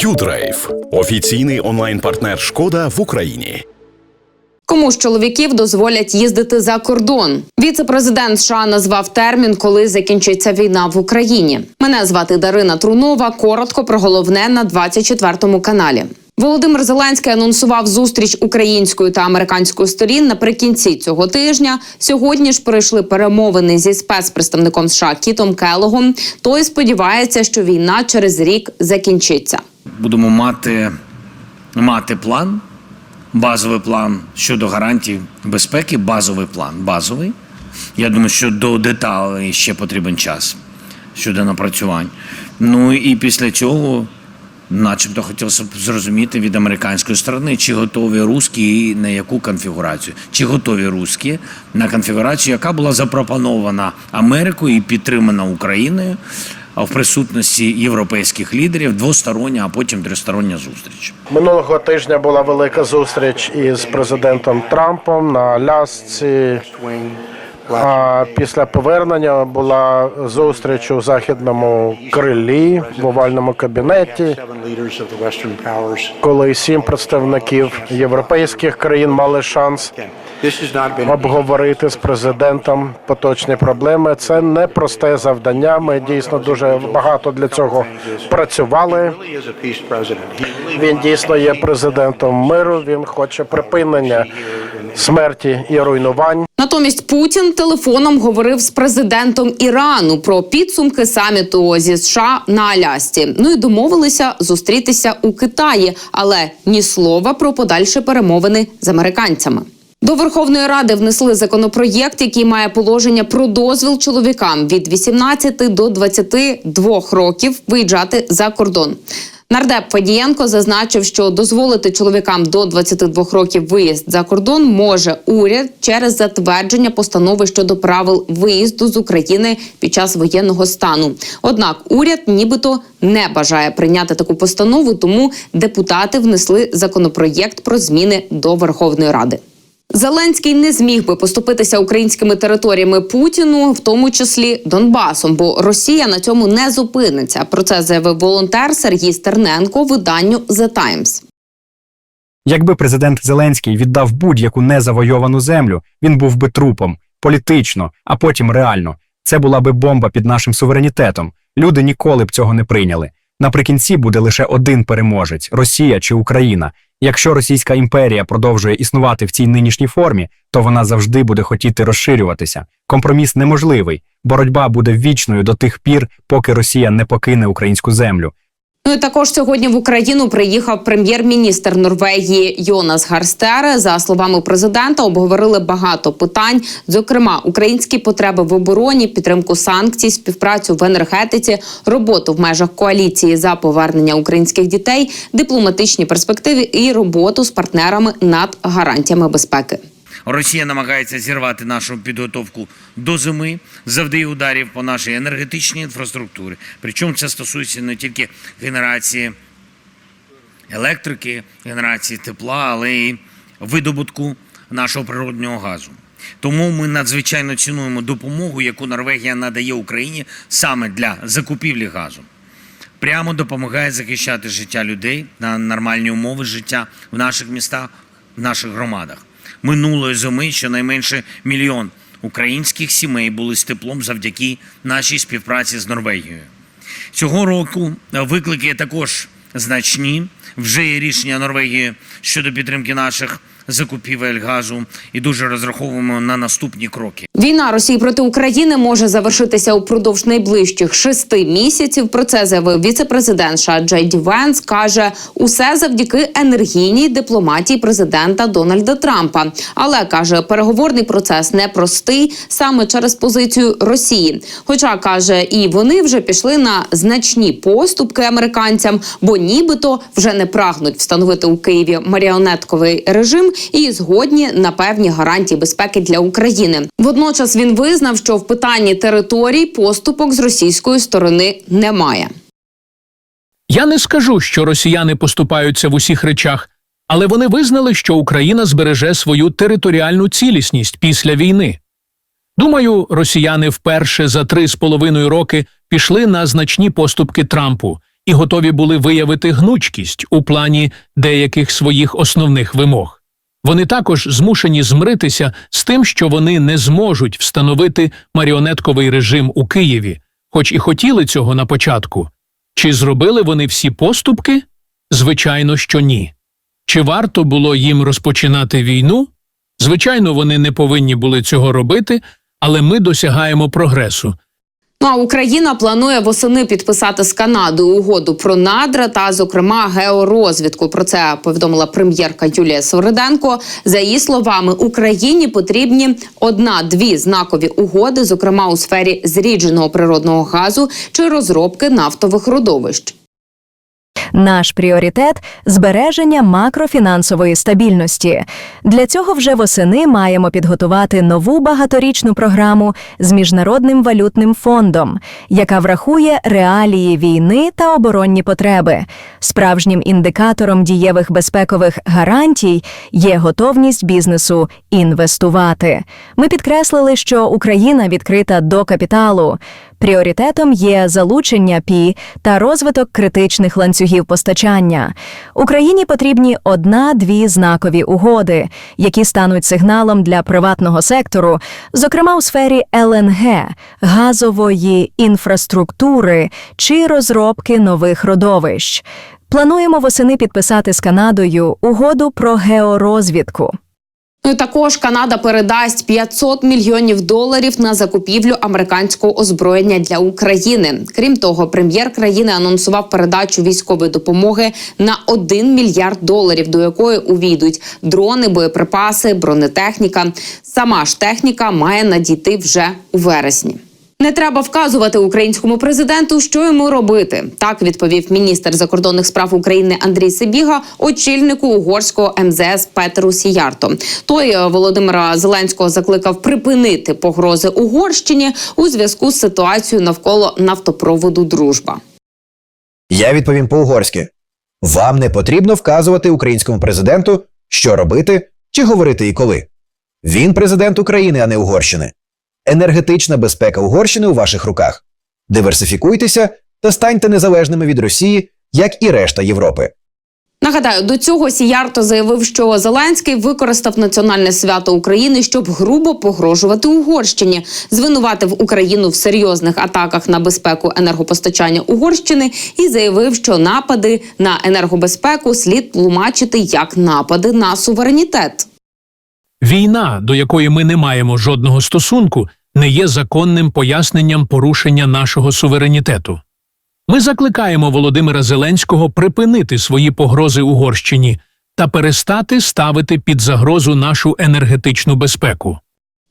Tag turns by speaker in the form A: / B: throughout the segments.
A: Юдрайв офіційний онлайн-партнер Шкода в Україні.
B: Кому з чоловіків дозволять їздити за кордон? Віце-президент США назвав термін, коли закінчиться війна в Україні. Мене звати Дарина Трунова. Коротко про головне на 24 каналі. Володимир Зеленський анонсував зустріч української та американської сторін наприкінці цього тижня. Сьогодні ж пройшли перемовини зі спецпредставником США Кітом Келогом. Той сподівається, що війна через рік закінчиться.
C: Будемо мати, мати план, базовий план щодо гарантій безпеки, базовий план, базовий. Я думаю, що до деталей ще потрібен час щодо напрацювань. Ну і після цього, начебто, хотілося б зрозуміти від американської сторони, чи готові русські і на яку конфігурацію, чи готові русські на конфігурацію, яка була запропонована Америкою і підтримана Україною в присутності європейських лідерів двостороння, а потім тристороння зустріч.
D: Минулого тижня була велика зустріч із президентом Трампом на Алясці. А після повернення була зустріч у західному крилі в овальному кабінеті, коли сім представників європейських країн мали шанс обговорити з президентом поточні проблеми. Це непросте завдання. Ми дійсно дуже багато для цього працювали. Він дійсно є президентом миру. Він хоче припинення смерті і руйнувань.
B: Натомість Путін телефоном говорив з президентом Ірану про підсумки саміту зі США на Алясці. Ну і домовилися зустрітися у Китаї, але ні слова про подальші перемовини з американцями. До Верховної Ради внесли законопроєкт, який має положення про дозвіл чоловікам від 18 до 22 років виїжджати за кордон. Нардеп Фадієнко зазначив, що дозволити чоловікам до 22 років виїзд за кордон може уряд через затвердження постанови щодо правил виїзду з України під час воєнного стану. Однак уряд нібито не бажає прийняти таку постанову, тому депутати внесли законопроєкт про зміни до Верховної Ради. Зеленський не зміг би поступитися українськими територіями Путіну, в тому числі Донбасом, бо Росія на цьому не зупиниться. Про це заявив волонтер Сергій Стерненко виданню The Times.
E: Якби президент Зеленський віддав будь-яку незавойовану землю, він був би трупом політично, а потім реально. Це була би бомба під нашим суверенітетом. Люди ніколи б цього не прийняли. Наприкінці буде лише один переможець Росія чи Україна. Якщо Російська імперія продовжує існувати в цій нинішній формі, то вона завжди буде хотіти розширюватися. Компроміс неможливий. Боротьба буде вічною до тих пір, поки Росія не покине українську землю.
B: Ну і також сьогодні в Україну приїхав прем'єр-міністр Норвегії Йонас Гарстере. За словами президента, обговорили багато питань, зокрема українські потреби в обороні, підтримку санкцій, співпрацю в енергетиці, роботу в межах коаліції за повернення українських дітей, дипломатичні перспективи і роботу з партнерами над гарантіями безпеки.
C: Росія намагається зірвати нашу підготовку до зими, завдає ударів по нашій енергетичній інфраструктурі. Причому це стосується не тільки генерації електрики, генерації тепла, але й видобутку нашого природнього газу. Тому ми надзвичайно цінуємо допомогу, яку Норвегія надає Україні саме для закупівлі газу. Прямо допомагає захищати життя людей на нормальні умови життя в наших містах, в наших громадах. Минулої зими щонайменше мільйон українських сімей були з теплом завдяки нашій співпраці з Норвегією. Цього року виклики також значні. Вже є рішення Норвегії щодо підтримки наших закупівель газу і дуже розраховуємо на наступні кроки.
B: Війна Росії проти України може завершитися упродовж найближчих шести місяців. Про це заявив віце-президент США Венс. каже усе завдяки енергійній дипломатії президента Дональда Трампа. Але каже, переговорний процес непростий саме через позицію Росії. Хоча каже, і вони вже пішли на значні поступки американцям, бо нібито вже не прагнуть встановити у Києві маріонетковий режим і згодні на певні гарантії безпеки для України. Водночас він визнав, що в питанні територій поступок з російської сторони немає.
F: Я не скажу, що росіяни поступаються в усіх речах, але вони визнали, що Україна збереже свою територіальну цілісність після війни. Думаю, росіяни вперше за три з половиною роки пішли на значні поступки Трампу, і готові були виявити гнучкість у плані деяких своїх основних вимог. Вони також змушені змиритися з тим, що вони не зможуть встановити маріонетковий режим у Києві, хоч і хотіли цього на початку. Чи зробили вони всі поступки? Звичайно, що ні. Чи варто було їм розпочинати війну? Звичайно, вони не повинні були цього робити, але ми досягаємо прогресу.
B: Ну а Україна планує восени підписати з Канадою угоду про надра та, зокрема, георозвідку. Про це повідомила прем'єрка Юлія Свириденко. За її словами, Україні потрібні одна-дві знакові угоди, зокрема у сфері зрідженого природного газу чи розробки нафтових родовищ.
G: Наш пріоритет збереження макрофінансової стабільності. Для цього вже восени маємо підготувати нову багаторічну програму з міжнародним валютним фондом, яка врахує реалії війни та оборонні потреби. Справжнім індикатором дієвих безпекових гарантій є готовність бізнесу інвестувати. Ми підкреслили, що Україна відкрита до капіталу. Пріоритетом є залучення ПІ та розвиток критичних ланцюгів постачання. Україні потрібні одна-дві знакові угоди, які стануть сигналом для приватного сектору, зокрема у сфері ЛНГ, газової інфраструктури чи розробки нових родовищ. Плануємо восени підписати з Канадою угоду про георозвідку.
B: Ну і також Канада передасть 500 мільйонів доларів на закупівлю американського озброєння для України. Крім того, прем'єр країни анонсував передачу військової допомоги на 1 мільярд доларів, до якої увійдуть дрони, боєприпаси, бронетехніка. Сама ж техніка має надійти вже у вересні. Не треба вказувати українському президенту, що йому робити. Так відповів міністр закордонних справ України Андрій Сибіга, очільнику угорського МЗС Петеру Сіярто. Той е, Володимира Зеленського закликав припинити погрози Угорщині у зв'язку з ситуацією навколо нафтопроводу Дружба.
H: Я відповім по-угорськи. Вам не потрібно вказувати українському президенту, що робити чи говорити і коли. Він президент України, а не Угорщини. Енергетична безпека Угорщини у ваших руках. Диверсифікуйтеся та станьте незалежними від Росії, як і решта Європи.
B: Нагадаю, до цього Сіярто заявив, що Зеленський використав національне свято України, щоб грубо погрожувати Угорщині, звинуватив Україну в серйозних атаках на безпеку енергопостачання Угорщини і заявив, що напади на енергобезпеку слід тлумачити як напади на суверенітет.
F: Війна, до якої ми не маємо жодного стосунку, не є законним поясненням порушення нашого суверенітету. Ми закликаємо Володимира Зеленського припинити свої погрози Угорщині та перестати ставити під загрозу нашу енергетичну безпеку.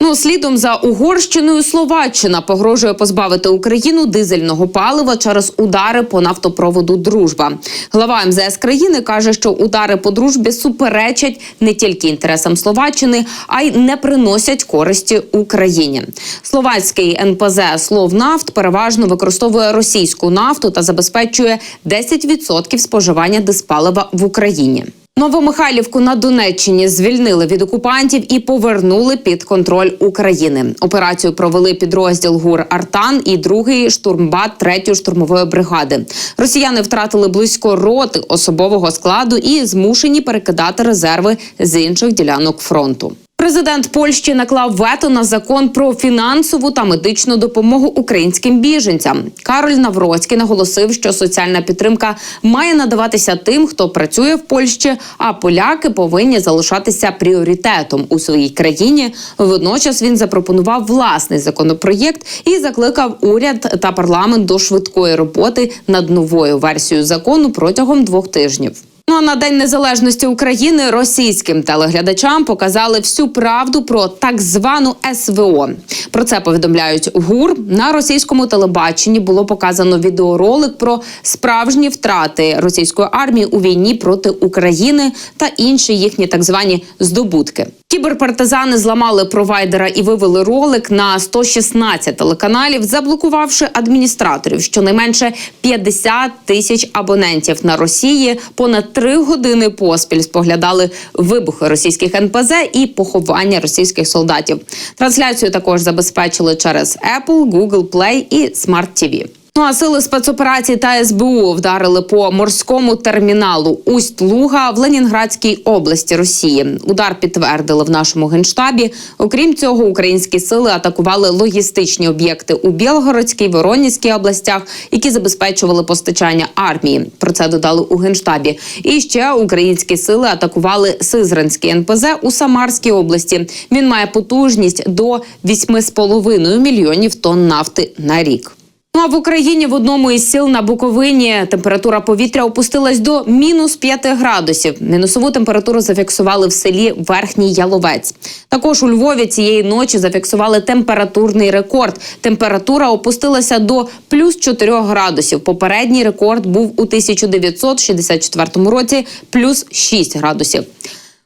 B: Ну, слідом за Угорщиною Словаччина погрожує позбавити Україну дизельного палива через удари по нафтопроводу Дружба. Глава МЗС країни каже, що удари по дружбі суперечать не тільки інтересам Словаччини, а й не приносять користі Україні. Словацький НПЗ Словнафт переважно використовує російську нафту та забезпечує 10% споживання диспалива в Україні. Новомихайлівку на Донеччині звільнили від окупантів і повернули під контроль України. Операцію провели підрозділ ГУР Артан і другий штурмбат третьої штурмової бригади. Росіяни втратили близько роти особового складу і змушені перекидати резерви з інших ділянок фронту. Президент Польщі наклав вето на закон про фінансову та медичну допомогу українським біженцям. Кароль Навроцький наголосив, що соціальна підтримка має надаватися тим, хто працює в Польщі, а поляки повинні залишатися пріоритетом у своїй країні. Водночас він запропонував власний законопроєкт і закликав уряд та парламент до швидкої роботи над новою версією закону протягом двох тижнів. Ну а на День Незалежності України російським телеглядачам показали всю правду про так звану СВО. Про це повідомляють ГУР. На російському телебаченні було показано відеоролик про справжні втрати російської армії у війні проти України та інші їхні так звані здобутки. Кіберпартизани зламали провайдера і вивели ролик на 116 телеканалів, заблокувавши адміністраторів. Щонайменше 50 тисяч абонентів на Росії понад три години поспіль споглядали вибухи російських НПЗ і поховання російських солдатів. Трансляцію також забезпечили через Apple, Google Play і Smart TV. Ну а сили спецоперацій та СБУ вдарили по морському терміналу Усть-Луга в Ленінградській області Росії. Удар підтвердили в нашому генштабі. Окрім цього, українські сили атакували логістичні об'єкти у Білгородській, Воронізькій областях, які забезпечували постачання армії. Про це додали у генштабі. І ще українські сили атакували Сизранський НПЗ у Самарській області. Він має потужність до 8,5 мільйонів тонн нафти на рік. Ну а в Україні в одному із сіл на Буковині температура повітря опустилась до мінус 5 градусів. Мінусову температуру зафіксували в селі Верхній Яловець. Також у Львові цієї ночі зафіксували температурний рекорд. Температура опустилася до плюс 4 градусів. Попередній рекорд був у 1964 році плюс 6 градусів.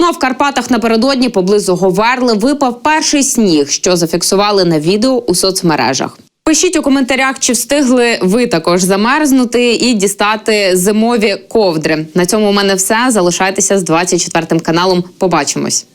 B: Ну а в Карпатах напередодні поблизу Говерли випав перший сніг, що зафіксували на відео у соцмережах. Пишіть у коментарях, чи встигли ви також замерзнути і дістати зимові ковдри. На цьому у мене все. Залишайтеся з 24 каналом. Побачимось.